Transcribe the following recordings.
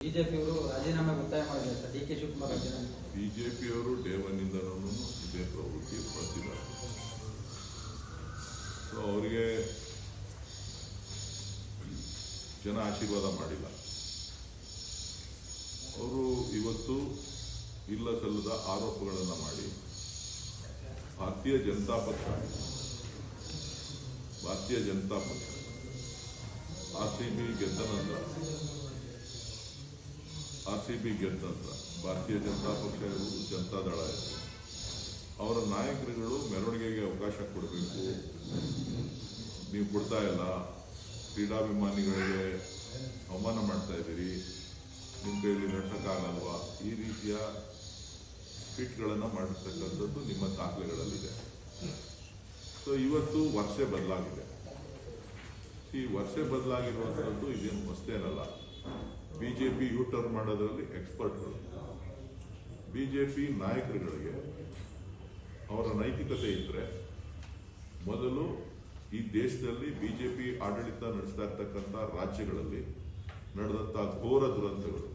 ಬಿಜೆಪಿಯವರು ರಾಜೀನಾಮೆ ಒತ್ತಾಯ ಸರ್. ಡಿ ಕೆ ಡೇ ಇದೇ ಪ್ರವೃತ್ತಿ ಬರ್ತಿದ್ದಾರೆ ಅವರಿಗೆ ಜನ ಆಶೀರ್ವಾದ ಮಾಡಿಲ್ಲ. ಅವರು ಇವತ್ತು ಇಲ್ಲ ಸಲ್ಲದ ಆರೋಪಗಳನ್ನು ಮಾಡಿ ಭಾರತೀಯ ಜನತಾ ಪಕ್ಷ, ಭಾರತೀಯ ಜನತಾ ಪಕ್ಷ, ಆರ್ ಸಿ ಬಿ ಗೆದ್ದ ನಂತರ ಆರ್ ಸಿ ಬಿ ಗೆದ್ದಂತ, ಭಾರತೀಯ ಜನತಾ ಪಕ್ಷ ಜನತಾ ದಳ ಇವೆ ಅವರ ನಾಯಕರುಗಳು ಮೆರವಣಿಗೆಗೆ ಅವಕಾಶ ಕೊಡಬೇಕು. ನೀವು ಕೊಡ್ತಾ ಇಲ್ಲ, ಕ್ರೀಡಾಭಿಮಾನಿಗಳಿಗೆ ಅವಮಾನ ಮಾಡ್ತಾ ಇದ್ದೀರಿ, ನಿಮ್ಮ ಕೈಯಲ್ಲಿ ನಟಕ್ಕಾಗಲ್ವಾ ಈ ರೀತಿಯ ಟ್ವೀಟ್ಗಳನ್ನು ಮಾಡಿರ್ತಕ್ಕಂಥದ್ದು ನಿಮ್ಮ ದಾಖಲೆಗಳಲ್ಲಿದೆ. ಸೊ ಇವತ್ತು ವರ್ಷ ಬದಲಾಗಿದೆ. ಈ ವರ್ಷ ಬದಲಾಗಿರುವಂಥದ್ದು ಇದೇನು ಹೊಸತೇನಲ್ಲ ಬಿಜೆಪಿ ಯೂ ಟರ್ನ್ ಮಾಡೋದ್ರಲ್ಲಿ ಎಕ್ಸ್ಪರ್ಟ್ಗಳು ಬಿಜೆಪಿ ನಾಯಕರುಗಳಿಗೆ ಅವರ ನೈತಿಕತೆ ಇದ್ರೆ ಮೊದಲು ಈ ದೇಶದಲ್ಲಿ ಬಿಜೆಪಿ ಆಡಳಿತ ನಡೆಸ್ತಾ ಇರ್ತಕ್ಕಂಥ ರಾಜ್ಯಗಳಲ್ಲಿ ನಡೆದಂಥ ಘೋರ ದುರಂತಗಳು.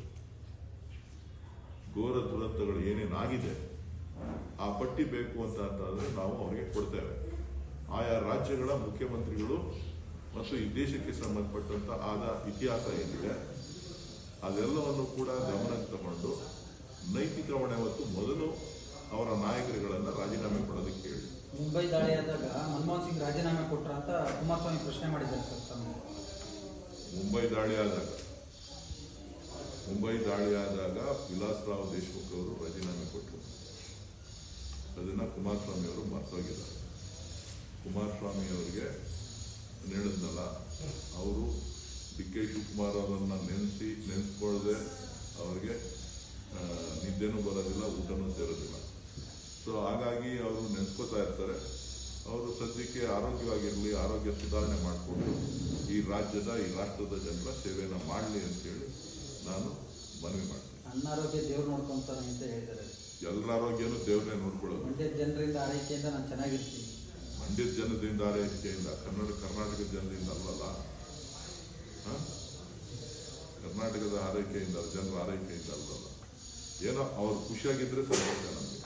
ಘೋರ ದುರಂತಗಳು ಏನೇನಾಗಿದೆ, ಆ ಪಟ್ಟಿ ಬೇಕು ಅಂತ ಅಂತಂದ್ರೆ ನಾವು ಅವರಿಗೆ ಕೊಡ್ತೇವೆ. ಆಯಾ ರಾಜ್ಯಗಳ ಮುಖ್ಯಮಂತ್ರಿಗಳು ಮತ್ತು ಈ ದೇಶಕ್ಕೆ ಸಂಬಂಧಪಟ್ಟಂತ ಆದ ಇತಿಹಾಸ ಏನಿದೆ ಅದೆಲ್ಲವನ್ನು ಕೂಡ ಗಮನಕ್ಕೆ ತಗೊಂಡು ನೈತಿಕ ಹೊಣೆ ಹೊತ್ತು ಮೊದಲು ಅವರ ನಾಯಕರುಗಳನ್ನ ರಾಜೀನಾಮೆ ಕೊಡೋದಕ್ಕೆ ಹೇಳಿ. ಮುಂಬೈ ದಾಳಿಯಾದಾಗ ಮನಮೋಹನ್ ಸಿಂಗ್ ರಾಜೀನಾಮೆ ಕೊಟ್ರ ಅಂತ ಕುಮಾರಸ್ವಾಮಿ ಪ್ರಶ್ನೆ ಮಾಡಿದ್ದಾರೆ ಸರ್ ಮುಂಬೈ ದಾಳಿ ಆದಾಗ ಮುಂಬೈ ದಾಳಿ ಆದಾಗ ವಿಲಾಸರಾವ್ ದೇಶಮುಖ್ ಅವರು ರಾಜೀನಾಮೆ ಕೊಟ್ಟರು. ಅದನ್ನ ಕುಮಾರಸ್ವಾಮಿ ಅವರು ಮರ್ತೋಗಿದ್ದಾರೆ. ಕುಮಾರಸ್ವಾಮಿ ಅವರಿಗೆ ನೀಡಿದ್ನಲ್ಲ ಅವರು ಕೆ ಶಿವಕುಮಾರ್ ಅವರನ್ನ ನೆನೆಸಿ ನೆನೆಸ್ಕೊಳ್ಳದೆ ಅವರಿಗೆ ನಿದ್ದೆನೂ ಬರೋದಿಲ್ಲ ಊಟನೂ ಸೇರೋದಿಲ್ಲ. ಸೊ ಹಾಗಾಗಿ ಅವರು ನೆನೆಸ್ಕೋತಾ ಇರ್ತಾರೆ. ಅವರು ಸದ್ಯಕ್ಕೆ ಆರೋಗ್ಯವಾಗಿರಲಿ ಆರೋಗ್ಯ ಸುಧಾರಣೆ ಮಾಡಿಕೊಂಡು ಈ ರಾಜ್ಯದ ಈ ರಾಷ್ಟ್ರದ ಜನರ ಸೇವೆಯನ್ನು ಮಾಡಲಿ ಅಂತೇಳಿ ನಾನು ಮನವಿ ಮಾಡ್ತೀನಿ. ಅನಾರೋಗ್ಯ ದೇವ್ರು ನೋಡ್ಕೊಂತಾರೆ ಅಂತ ಹೇಳ್ತಾರೆ ಎಲ್ಲರ ಆರೋಗ್ಯನೂ ದೇವರೇ ನೋಡ್ಕೊಳ್ಳೋದು. ಮಂಡ್ಯದ ಜನರಿಂದ ಆರೈಕೆಯಿಂದ ನಾನು ಚೆನ್ನಾಗಿರ್ತೀನಿ. ಮಂಡ್ಯದ ಜನದಿಂದ ಆರೈಕೆಯಿಂದ ಕನ್ನಡ ಕರ್ನಾಟಕದ ಜನರಿಂದ ಅಲ್ವಲ್ಲ ಹ? ಕರ್ನಾಟಕದ ಆರೈಕೆಯಿಂದ ಜನರ ಆರೈಕೆಯಿಂದ ಅಲ್ಲ ಏನೋ ಅವ್ರು ಖುಷಿಯಾಗಿದ್ರೆ ಸಂತೋಷ ನಮಗೆ.